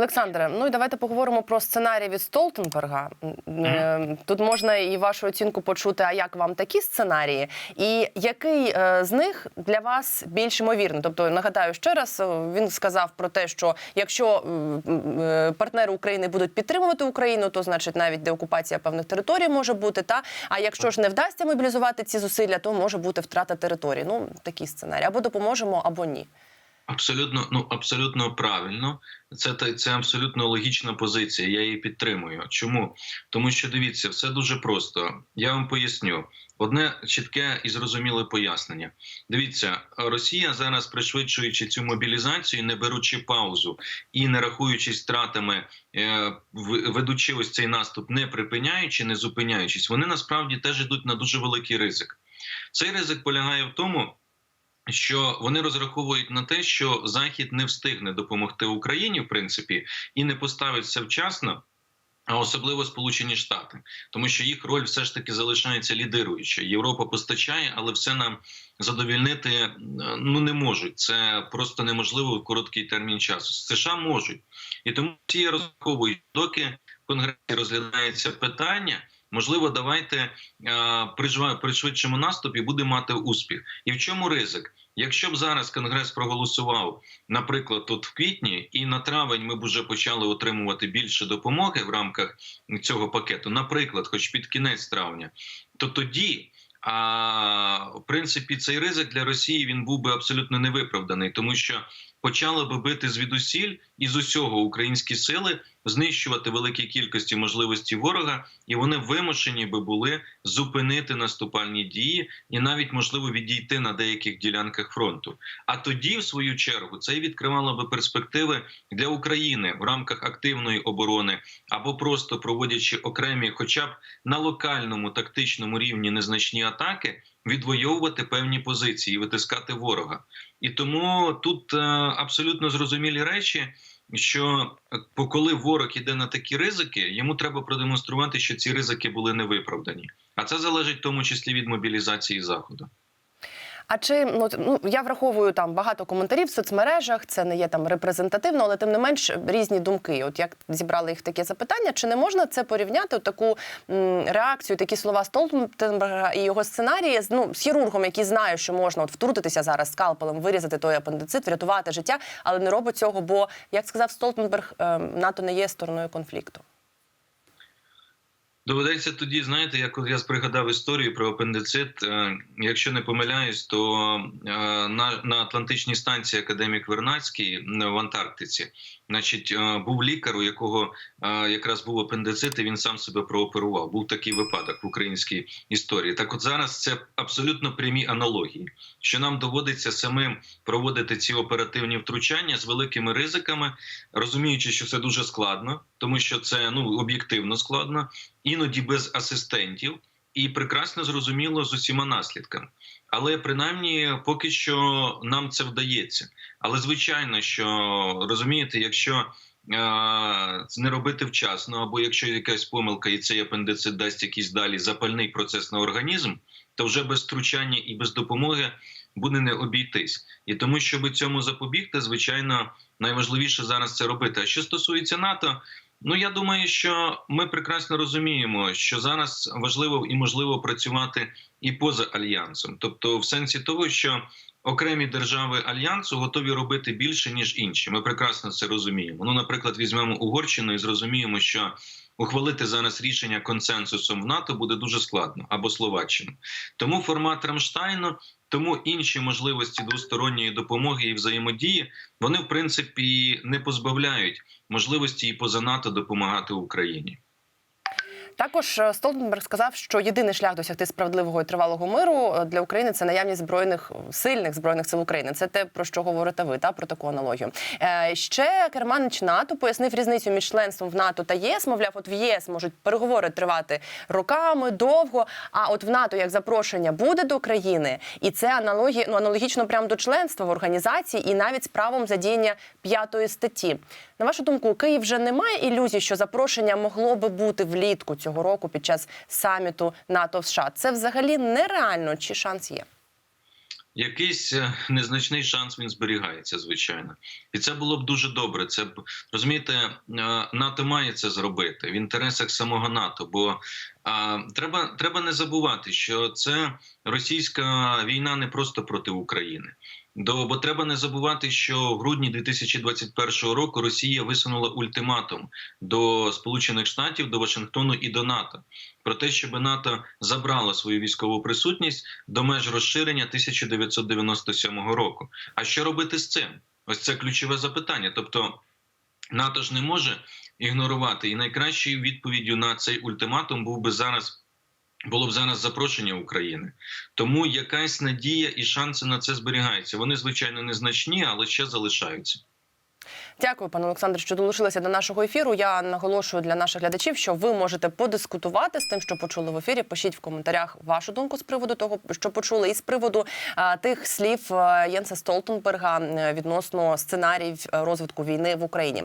Олександре, ну і давайте поговоримо про сценарій від Столтенберга. Е, Тут можна і вашу оцінку почути. А як вам такі сценарії? І який е, з них для вас більш ймовірний? Тобто, нагадаю ще раз, е, він сказав про те, що якщо е, партнери України будуть підтримувати Україну, то значить навіть деокупація певних територій може бути. Та а якщо ж не вдасться мобілізувати ці зусилля, то може бути втрата території. Ну такі сценарії або допоможемо, або ні. Абсолютно, ну абсолютно правильно. Це та- це абсолютно логічна позиція. Я її підтримую. Чому? Тому що дивіться, все дуже просто. Я вам поясню. Одне чітке і зрозуміле пояснення. Дивіться, Росія зараз, пришвидшуючи цю мобілізацію, не беручи паузу і не рахуючись втратами, е, ведучи ось цей наступ, не припиняючи, не зупиняючись, вони насправді теж йдуть на дуже великий ризик. Цей ризик полягає в тому що вони розраховують на те, що Захід не встигне допомогти Україні, в принципі, і не поставить все вчасно. А особливо Сполучені Штати, тому що їх роль все ж таки залишається лідируючою. Європа постачає, але все нам задовільнити е, ну не можуть. Це просто неможливо в короткий термін часу. США можуть, і тому всі розраховують, доки в конгресі розглядається питання. Можливо, давайте е, пришвидшимо наступ і буде мати успіх. І в чому ризик? Якщо б зараз Конгрес проголосував, наприклад, тут в квітні, і на травень ми б вже почали отримувати більше допомоги в рамках цього пакету, наприклад, хоч під кінець травня, то тоді. А в принципі, цей ризик для Росії він був би абсолютно невиправданий, тому що почали би бити звідусіль і з усього українські сили знищувати великі кількості можливості ворога, і вони вимушені би були зупинити наступальні дії і навіть можливо відійти на деяких ділянках фронту. А тоді, в свою чергу, це відкривало би перспективи для України в рамках активної оборони або просто проводячи окремі, хоча б на локальному тактичному рівні незначні атаки, відвоювати певні позиції, витискати ворога. І тому тут е, абсолютно зрозумілі речі. Що е, коли ворог іде на такі ризики, йому треба продемонструвати, що ці ризики були невиправдані. А це залежить в тому числі від мобілізації заходу. А чи ну, ну я враховую там багато коментарів в соцмережах, це не є там репрезентативно, але тим не менш різні думки. От як зібрали їх таке запитання, чи не можна це порівняти? от Таку м, реакцію, такі слова Столтенберга і його сценарії з ну з хірургом, який знає, що можна от втрутитися зараз скалпелем, вирізати той апендицит, врятувати життя, але не робить цього, бо як сказав Столтенберг, е, НАТО не є стороною конфлікту. Доведеться тоді, знаєте, як я пригадав історію про апендицит. е, Якщо не помиляюсь, то е, на, на Атлантичній станції академік Вернацький е, в Антарктиці, значить, був лікар, у якого якраз був апендицит, і він сам себе прооперував. Був такий випадок в українській історії. Так, от зараз це абсолютно прямі аналогії, що нам доводиться самим проводити ці оперативні втручання з великими ризиками, розуміючи, що це дуже складно, тому що це ну об'єктивно складно іноді без асистентів, і прекрасно зрозуміло з усіма наслідками. Але принаймні поки що нам це вдається. Але звичайно, що розумієте, якщо е, не робити вчасно, або якщо якась помилка і цей апендицит дасть якийсь далі запальний процес на організм, то вже без втручання і без допомоги буде не обійтись. І тому, щоб цьому запобігти, звичайно, найважливіше зараз це робити. А що стосується НАТО, Ну я думаю, що ми прекрасно розуміємо, що зараз важливо і можливо працювати і поза альянсом, тобто в сенсі того, що окремі держави альянсу готові робити більше ніж інші. Ми прекрасно це розуміємо. Ну, наприклад, візьмемо Угорщину і зрозуміємо, що ухвалити зараз рішення консенсусом в НАТО буде дуже складно або Словаччину. Тому формат Рамштайну. Тому інші можливості двосторонньої допомоги і взаємодії вони в принципі не позбавляють можливості і поза НАТО допомагати Україні. Також е, Столтенберг сказав, що єдиний шлях досягти справедливого і тривалого миру е, для України це наявність збройних сильних збройних сил України. Це те про що говорите ви та про таку аналогію. Е, ще керманич НАТО пояснив різницю між членством в НАТО та ЄС. Мовляв, от в ЄС можуть переговори тривати роками довго. А от в НАТО як запрошення буде до країни, і це аналогія ну аналогічно прямо до членства в організації, і навіть з правом задіяння п'ятої статті. На вашу думку, Київ вже не має ілюзій, що запрошення могло би бути влітку цього року під час саміту НАТО в США. Це взагалі нереально чи шанс є? якийсь е, незначний шанс він зберігається, звичайно, і це було б дуже добре. Це б розумієте, е, НАТО має це зробити в інтересах самого НАТО. Бо а, треба, треба не забувати, що це російська війна не просто проти України. До бо треба не забувати, що в грудні 2021 року Росія висунула ультиматум до Сполучених Штатів, до Вашингтону і до НАТО про те, щоб НАТО забрало свою військову присутність до меж розширення 1997 року. А що робити з цим? Ось це ключове запитання. Тобто НАТО ж не може ігнорувати, і найкращою відповіддю на цей ультиматум був би зараз. Було б зараз запрошення України, тому якась надія і шанси на це зберігаються. Вони звичайно незначні, але ще залишаються. Дякую, пане Олександр, що долучилися до нашого ефіру. Я наголошую для наших глядачів, що ви можете подискутувати з тим, що почули в ефірі. Пишіть в коментарях вашу думку з приводу того, що почули, і з приводу а, тих слів Єнса Столтенберга е, відносно сценаріїв е, розвитку війни в Україні.